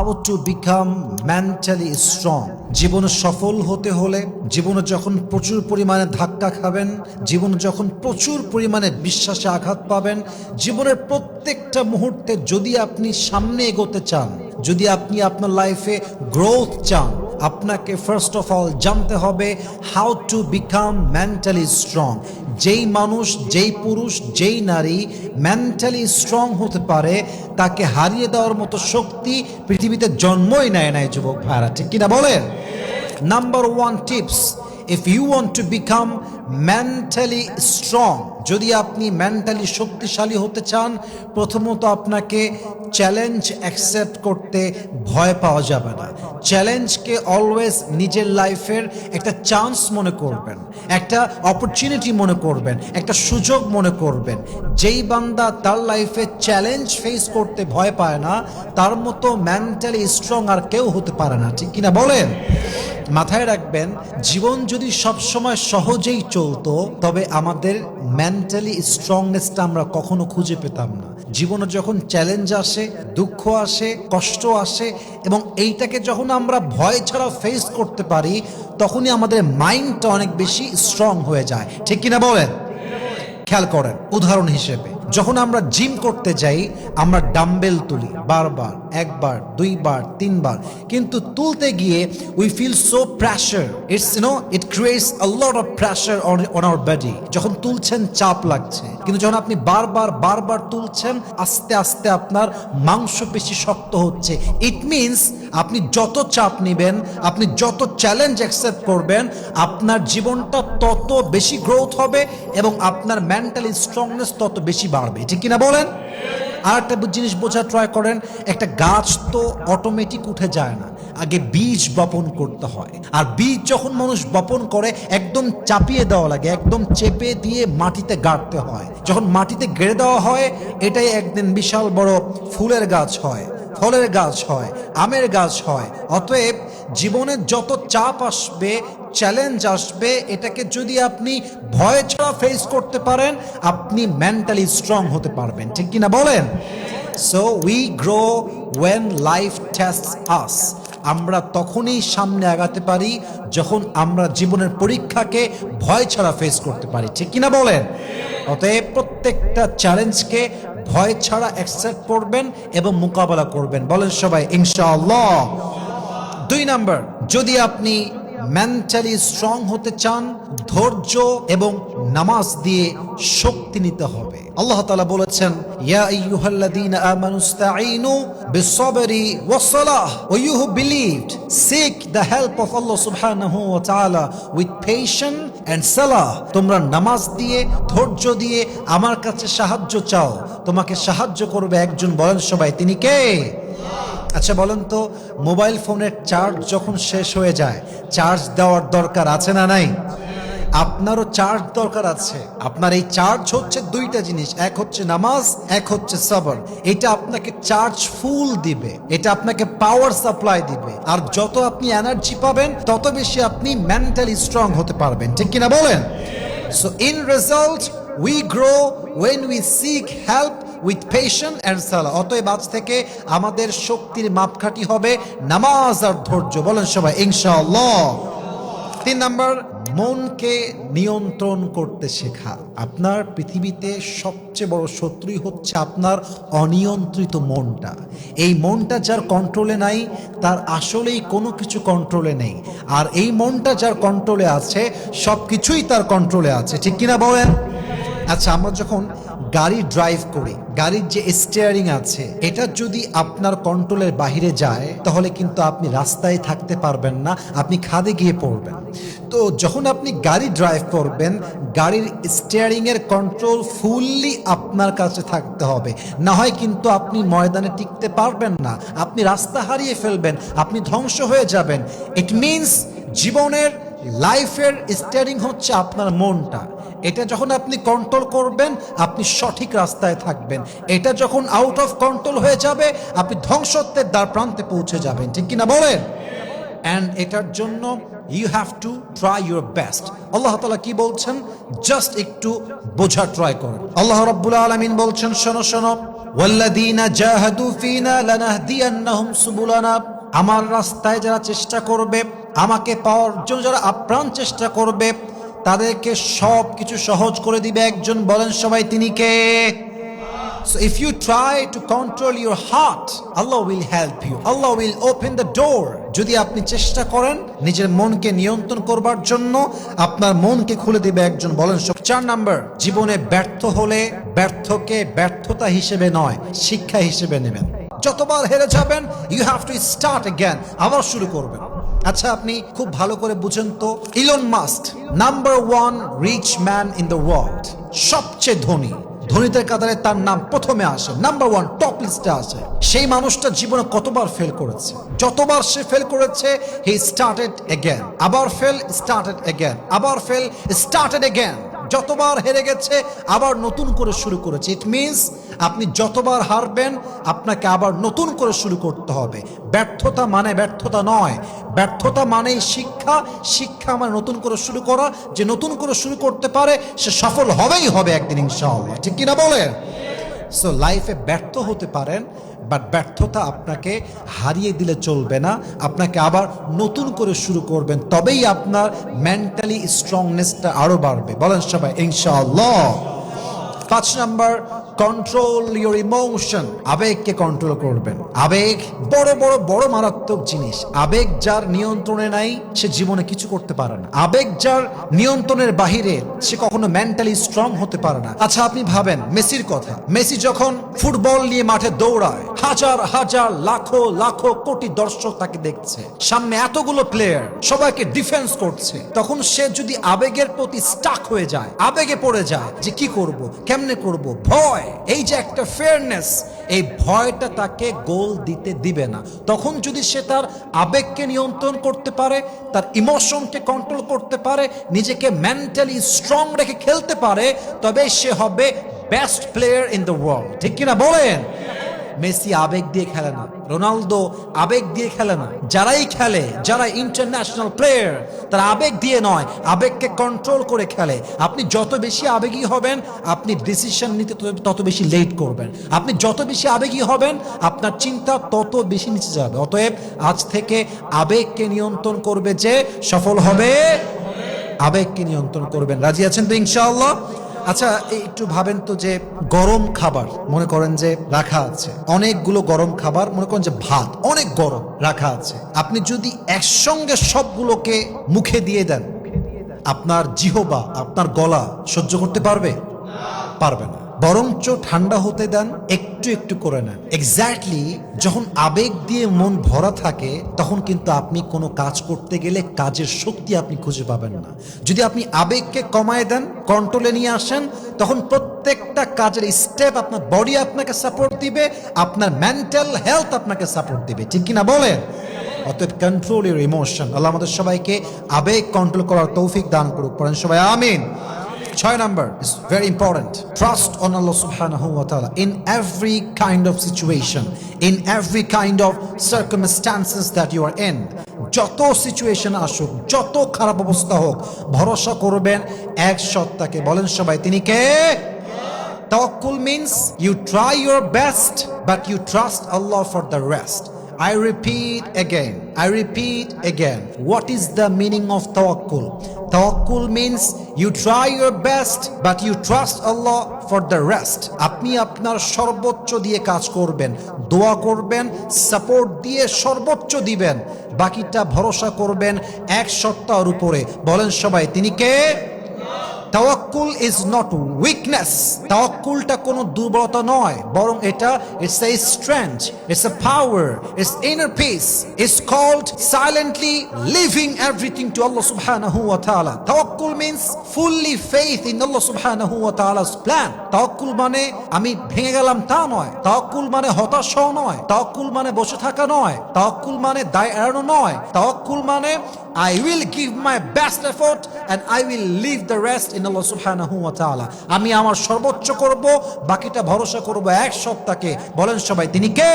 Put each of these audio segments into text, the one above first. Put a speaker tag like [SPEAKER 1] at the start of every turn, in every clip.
[SPEAKER 1] How to become mentally strong জীবনে সফল হতে হলে জীবনে যখন প্রচুর পরিমাণে ধাক্কা খাবেন, জীবনে যখন প্রচুর পরিমাণে বিশ্বাসে আঘাত পাবেন, জীবনের প্রত্যেকটা মুহূর্তে যদি আপনি সামনে এগোতে চান, যদি আপনি আপনার লাইফে গ্রোথ চান আপনাকে ফার্স্ট অফ অল জানতে হবে how to become mentally strong যেই মানুষ, যেই পুরুষ, যেই নারী মেন্টালি স্ট্রং হতে পারে, তাকে হারিয়ে দেওয়ার মতো শক্তি পৃথিবীতে জন্মই নেয় নাই, যুবক ভাইরা, ঠিক কিনা বলেন? Number one tips if you want to become mentally strong যদি আপনি মেন্টালি শক্তিশালী হতে চান, প্রথমত আপনাকে চ্যালেঞ্জ অ্যাকসেপ্ট করতে ভয় পাওয়া যাবে না। চ্যালেঞ্জকে অলওয়েজ নিজের লাইফের একটা চান্স মনে করবেন, একটা অপরচুনিটি মনে করবেন, একটা সুযোগ মনে করবেন। যেই বান্দা তার লাইফে চ্যালেঞ্জ ফেস করতে ভয় পায় না, তার মতো মেন্টালি স্ট্রং আর কেউ হতে পারে না। ঠিক কিনা বলেন? মাথায় রাখবেন, জীবন যদি সবসময় সহজেই চলতো, তবে আমাদের মেন্টালি স্ট্রংনেসটা আমরা কখনো খুঁজে পেতাম না। জীবনে যখন চ্যালেঞ্জ আসে, দুঃখ আসে, কষ্ট আসে, এবং এইটাকে যখন আমরা ভয় ছাড়া ফেস করতে পারি, তখনই আমাদের মাইন্ডটা অনেক বেশি স্ট্রং হয়ে যায়। ঠিক কিনা বলেন? খেয়াল করেন, উদাহরণ হিসেবে। যখন আমরা জিম করতে যাই, আমরা ডাম্বেল তুলি, বারবার, একবার, দুইবার, তিনবার। কিন্তু তুলতে গিয়ে we feel so pressure it's no it creates a lot of pressure on on our body যখন তুলছেন, চাপ লাগছে। কিন্তু যখন আপনি বারবার বারবার তুলছেন, আস্তে আস্তে আপনার মাংস মাংসপেশি শক্ত হচ্ছে। ইট মিনস আপনি যত চাপ নেবেন, আপনি যত চ্যালেঞ্জ অ্যাকসেপ্ট করবেন, আপনার জীবনটা তত বেশি গ্রোথ হবে এবং আপনার মেন্টাল স্ট্রংনেস তত বেশি বাড়বে। ঠিক কিনা বলেন? আর একটা জিনিস বোঝা ট্রাই করেন, একটা গাছ তো অটোমেটিক উঠে যায় না। আগে বীজ বপন করতে হয়। আর বীজ যখন মানুষ বপন করে, একদম চাপিয়ে দেওয়া লাগে, একদম চেপে দিয়ে মাটিতে গাড়তে হয়। যখন মাটিতে গেড়ে দেওয়া হয়, এটাই একদিন বিশাল বড় ফুলের গাছ হয়, ফলের গাছ হয়, আমের গাছ হয়। অতএব জীবনে যত চাপ আসবে চ্যালেঞ্জ আসবে, এটাকে যদি আপনি ভয় ছাড়া ফেস করতে পারেন, আপনি মেন্টালি স্ট্রং হতে পারবেন। ঠিক কিনা বলেন? So we grow when life test us আমরা তখনই সামনে আগাতে পারি যখন আমরা জীবনের পরীক্ষাকে ভয় ছাড়া ফেস করতে পারি। ঠিক কিনা বলেন? অতএব প্রত্যেকটা চ্যালেঞ্জকে ভয় ছাড়া অ্যাকসেপ্ট করবেন এবং মোকাবেলা করবেন। বলেন সবাই, ইনশাআল্লাহ। দুই নাম্বার, যদি আপনি মেন্টালি স্ট্রং হতে চান, ধৈর্য এবং নামাজ দিয়ে শক্তি নিতে হবে। আল্লাহ তাআলা বলেছেন, ইয়া আইয়ুহাল্লাযীনা আমানুস্তাঈনু বিসসবরি ওয়াসসালাহ you who believed seek the help of Allah সুবহানাহু ওয়া তাআলা উইথ পেশেন্স এন্ড সালাহ তোমরা নামাজ দিয়ে, ধৈর্য দিয়ে আমার কাছে সাহায্য চাও। তোমাকে সাহায্য করবে একজন বলেন সবাই, তিনি কে? আচ্ছা বলেন তো, মোবাইল ফোনের চার্জ যখন শেষ হয়ে যায়, চার্জ দেওয়ার দরকার আছে না নাই? আপনারও চার্জ দরকার আছে। আপনার এই চার্জ হচ্ছে দুইটা জিনিস, এক হচ্ছে নামাজ, এক হচ্ছে সবর। এটা আপনাকে চার্জ ফুল দিবে, এটা আপনাকে পাওয়ার সাপ্লাই দিবে। আর যত আপনি এনার্জি পাবেন, তত বেশি আপনি মেন্টালি স্ট্রং হতে পারবেন। ঠিক কিনা বলেন? So in result we grow when we seek help with patient and সালা অতএব আজ থেকে আমাদের শক্তির মাপকাঠি হবে নামাজ আর ধৈর্য। বলেন সবাই, ইনশাআল্লাহ। তিন নাম্বার, মনকে নিয়ন্ত্রণ করতে শেখা। আপনার পৃথিবীতে সবচেয়ে বড় শত্রুই হচ্ছে আপনার অনিয়ন্ত্রিত মনটা। এই মনটা যার কন্ট্রোলে নাই, তার আসলেই কোনো কিছু কন্ট্রোলে নেই। আর এই মনটা যার কন্ট্রোলে আছে সব কিছুই তার কন্ট্রোলে আছে। ঠিক কিনা বলেন? আচ্ছা আমরা যখন গাড়ি ড্রাইভ করে, গাড়ির যে স্টিয়ারিং আছে, এটা যদি আপনার কন্ট্রোলের বাহিরে যায়, তাহলে কিন্তু আপনি রাস্তায় থাকতে পারবেন না, আপনি খাদে গিয়ে পড়বেন। তো যখন আপনি গাড়ি ড্রাইভ করবেন, গাড়ির স্টিয়ারিং এর কন্ট্রোল ফুললি আপনার কাছে থাকতে হবে। না হয় কিন্তু আপনি ময়দানে টিকতে পারবেন না, আপনি রাস্তা হারিয়ে ফেলবেন, আপনি ধ্বংস হয়ে যাবেন। ইট মিনস জীবনের লাইফের স্টিয়ারিং হচ্ছে আপনার মনটা। এটা যখন আপনি কন্ট্রোল করবেন, আপনি সঠিক রাস্তায় থাকবেন। এটা যখন আউট অফ কন্ট্রোল হয়ে যাবে, আপনি ধ্বংসত্বের দ্বার প্রান্তে পৌঁছে যাবেন। ঠিক কিনা বলেন? অ্যান্ড এটার জন্য you have to try your best আল্লাহ তালা কি বলছেন? জাস্ট একটু বোঝা ট্রাই করুন। আল্লাহ রব্বুল আলমিন বলছেন, শোনো শোনো। আমার রাস্তায় যারা চেষ্টা করবে, আমাকে পাওয়ার জন্য যারা আপ্রাণ চেষ্টা করবে তাদেরকে সব কিছু সহজ করে দিবে। একজন বলেন সবাই তিনি কে? So if you try to control your heart, Allah will help you. Allah will open the door. যদি আপনি চেষ্টা করেন নিজের মনকে নিয়ন্ত্রণ করবার জন্য আপনার মনকে খুলে দিবে একজন বলেন সব। চার নাম্বার জীবনে ব্যর্থ হলে ব্যর্থকে ব্যর্থতা হিসেবে নয় শিক্ষা হিসেবে নেবেন। যতবার হেরে যাবেন you have to start again আবার শুরু করবেন। আচ্ছা আপনি খুব ভালো করে বুঝেন তো Elon Musk number one rich man in the world সবচেয়ে ধনী। ধনীদের কাতারে তার নাম প্রথমে আসে নাম্বার ওয়ান টপ লিস্টে আসে। সেই মানুষটা জীবনে কতবার ফেল করেছে? যতবার সে ফেল করেছে হি স্টার্টেড এগেন আবার ফেল স্টার্টেড এগেন আবার ফেল স্টার্টেড এগেন যতবার হেরে গেছে, আবার নতুন করে শুরু করেছে। ইট মিনস আপনি যতবার হারবেন, আপনাকে আবার নতুন করে শুরু করতে হবে। ব্যর্থতা মানে ব্যর্থতা নয়। ব্যর্থতা মানেই শিক্ষা। শিক্ষা মানে নতুন করে শুরু করা। যে নতুন করে শুরু করতে পারে, সে সফল হবেই হবে একদিন, ইনশাআল্লাহ। ঠিক কিনা বলেন? সো লাইফে ব্যর্থ হতে পারেন বাট ব্যর্থতা আপনাকে হারিয়ে দিলে চলবে না। আপনাকে আবার নতুন করে শুরু করবেন। তবেই আপনার মেন্টালি স্ট্রংনেসটা আরও বাড়বে। বলেন সবাই, ইনশাআল্লাহ। পাঁচ নাম্বার কন্ট্রোল ইউর ইমোশন আবেগকে কন্ট্রোল করবেন। আবেগ বড় বড় বড় মারাত্মক জিনিস। আবেগ যার নিয়ন্ত্রণে নাই, সে জীবনে কিছু করতে পারে না। আবেগ যার নিয়ন্ত্রণের বাহিরে, সে কখনো মেন্টালি স্ট্রং হতে পারে না। আচ্ছা আপনি ভাবেন, মেসির কথা। মেসি যখন ফুটবল নিয়ে মাঠে দৌড়ায়, হাজার হাজার, লাখো লাখো কোটি দর্শক তাকে দেখছে। সামনে এতগুলো প্লেয়ার সবাইকে ডিফেন্স করছে। তখন সে যদি আবেগের প্রতি স্টাক হয়ে যায়, আবেগে পড়ে যায়, যে কি করব? কেমনে করব? ভয়। এই যে একটা ফেয়ারনেস এই ভয়টা তাকে গোল দিতে দিবে না। তখন যদি সে তার আবেগকে নিয়ন্ত্রণ করতে পারে, তার ইমোশনকে কন্ট্রোল করতে পারে, নিজেকে মেন্টালি স্ট্রং রেখে খেলতে পারে তবে সে হবে best player in the world ঠিক কিনা বলেন? মেসি আবেগ দিয়ে খেলে না, রোনালদো আবেগ দিয়ে খেলে না। যারাই খেলে যারা ইন্টারন্যাশনাল প্লেয়ার তারা আবেগ দিয়ে নয়, আবেগকে কন্ট্রোল করে খেলে। আপনি যত বেশি আবেগী হবেন, আপনি ডিসিশন নিতে তত- বেশি লেট করবেন। আপনি যত বেশি আবেগী হবেন, আপনার চিন্তা তত বেশি নিচে যাবে। অতএব আজ থেকে আবেগকে নিয়ন্ত্রণ করবে যে সফল হবে। আবেগকে নিয়ন্ত্রণ করবেন। রাজি আছেন তো ইনশাআল্লাহ? আচ্ছা একটু ভাবেন তো যে গরম খাবার, মনে করেন যে রাখা আছে। অনেকগুলো গরম খাবার, মনে করেন যে ভাত, অনেক গরম রাখা আছে। আপনি যদি একসঙ্গে সবগুলোকে মুখে দিয়ে দেন, আপনার জিহবা, আপনার গলা সহ্য করতে পারবে? পারবে না। বরঞ্চ ঠান্ডা হতে দেন, একটু একটু করে নেন। এক্স্যাক্টলি যখন আবেগ দিয়ে মন ভরা থাকে, তখন কিন্তু আপনি কোনো কাজ করতে গেলে কাজের শক্তি আপনি খুঁজে পাবেন না। যদি আপনি আবেগকে কমায় দেন কন্ট্রোলে নিয়ে আসেন, তখন প্রত্যেকটা কাজের স্টেপ আপনার বডি আপনাকে সাপোর্ট দিবে, আপনার মেন্টাল হেলথ আপনাকে সাপোর্ট দিবে। ঠিক কিনা বলেন? অতএব কন্ট্রোল ইউর ইমোশন আল্লাহ আমাদের সবাইকে আবেগ কন্ট্রোল করার তৌফিক দান করুক। পড়েন সবাই, আমিন। ছয় number is very important trust on আল্লাহ সুবহানাহু ওয়া তাআলা in every kind of situation in every kind of circumstances that you are in যত সিচুয়েশন আসুক যত খারাপ অবস্থা হোক ভরসা করবেন এক সত্তাকে। বলেন সবাই তিনি কে? Tawakkul means you try your best, but you trust Allah for the rest. I repeat again. I repeat again. What is the meaning of tawakkul? Tawakkul means you try your best, but you trust Allah for the rest. আপনি আপনার সর্বোচ্চ দিয়ে কাজ করবেন দোয়া করবেন support দিয়ে সর্বোচ্চ দিবেন বাকিটা ভরসা করবেন এক সপ্তাহের উপরে বলেন সবাই তিনি কে তাওয়াক্কুল ইজ নট উইকনেস তাওয়াক্কুলটা কোনো দুর্বলতা নয়, বরং এটা it's a strength it's a power it's inner peace it's called silently leaving everything to আল্লাহ সুবহানাহু ওয়া তাআলা তাওয়াক্কুল মিন্স ফুললি ফেথ ইন আল্লাহ সুবহানাহু ওয়া তাআলাস প্ল্যান তাওয়াক্কুল মানে আমি ভেঙে গেলাম তা নয়। তাওয়াক্কুল মানে হতাশ নয়। তাওয়াক্কুল মানে বসে থাকা নয়। তাওয়াক্কুল মানে দায় এড়ানো নয়। তাওয়াক্কুল মানে I will give my best effort and I will leave the rest in Allah subhanahu wa ta'ala. আমি আমার সর্বোচ্চ করব, বাকিটা ভরসা করব এক সপ্তাহকে। বলেন সবাই, তিনি কে?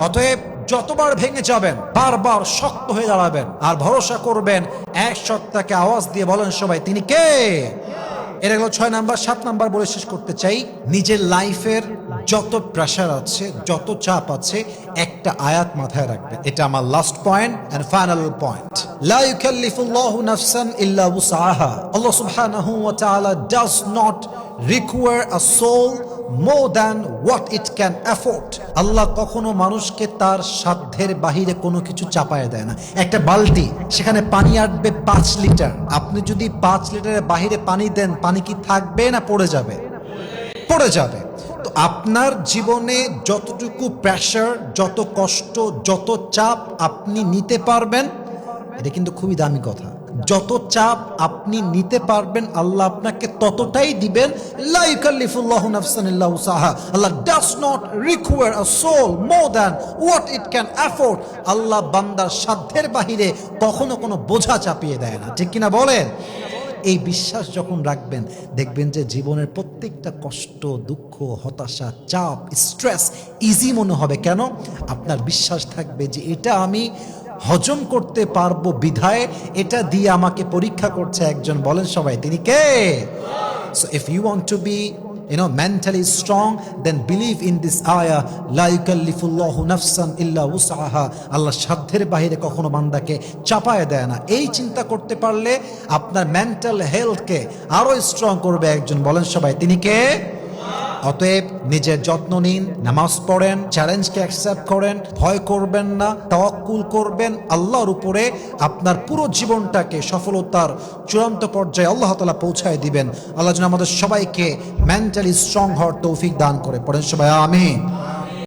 [SPEAKER 1] অতএব যতবার ভেঙে যাবেন, বারবার শক্ত হয়ে দাঁড়াবেন আর ভরসা করবেন এক সপ্তাহকে আওয়াজ দিয়ে বলেন সবাই, তিনি কে? এটা গেল ছয় নাম্বার, সাত নাম্বার বলে শেষ করতে চাই। নিজের লাইফের যত প্রেশার আছে, যত চাপ আছে, একটা আয়াত মাথায় রাখবে। এটা আমার last point and final point লা ইউকাল্লিফুল্লাহু নাফসান ইল্লা উসআহা। আল্লাহ সুবহানাহু ওয়া তাআলা does not require a soul more than what it can afford আল্লাহ কখনো মানুষকে তার সাধ্যের বাহিরে কোনো কিছু চাপায় দেয় না। একটা বালতি, সেখানে পানি আটবে পাঁচ লিটার। আপনি যদি পাঁচ লিটারের বাহিরে পানি দেন, পানি কি থাকবে না পড়ে যাবে? পড়ে যাবে। তো আপনার জীবনে যতটুকু প্রেশার যত কষ্ট, যত চাপ আপনি নিতে পারবেন, এটা কিন্তু খুবই দামি কথা। যত চাপ আপনি নিতে পারবেন, আল্লাহ আপনাকে ততটাই দিবেন Allah not soul it can আল্লাহ বান্দার সাধ্যের বাহিরে কখনো কোনো বোঝা চাপিয়ে দেয় না। ঠিক কিনা বলেন? এই বিশ্বাস যখন রাখবেন, দেখবেন যে জীবনের প্রত্যেকটা কষ্ট, দুঃখ, হতাশা, চাপ স্ট্রেস ইজি মনে হবে। কেন? আপনার বিশ্বাস থাকবে যে এটা আমি হজম করতে পারব বিধায়, এটা দিয়ে আমাকে পরীক্ষা করছে একজন। বলেন সবাই, তিনি কে? So if you want to be you know mentally strong then believe in this ayah la yukallifullahu nafsan illa wus'aha আল্লাহ সাধ্যের বাইরে কখনো বান্দাকে চাপায় দেয় না এই চিন্তা করতে পারলে আপনার মেন্টাল হেলথকে আরও স্ট্রং করবে একজন বলেন সবাই তিনি কে অতএব নিজের যত্ন নিন, নামাজ পড়েন চ্যালেঞ্জকে অ্যাকসেপ্ট করেন, ভয় করবেন না, তাওয়াক্কুল করবেন, আল্লাহর উপরে আপনার পুরো জীবনটাকে সফলতার চূড়ান্ত পর্যায়ে আল্লাহ তালা পৌঁছায় দিবেন। আল্লাহ যেন আমাদের সবাইকে মেন্টালি স্ট্রং হওয়ার তৌফিক দান করে। পড়েন সবাই, আমিন।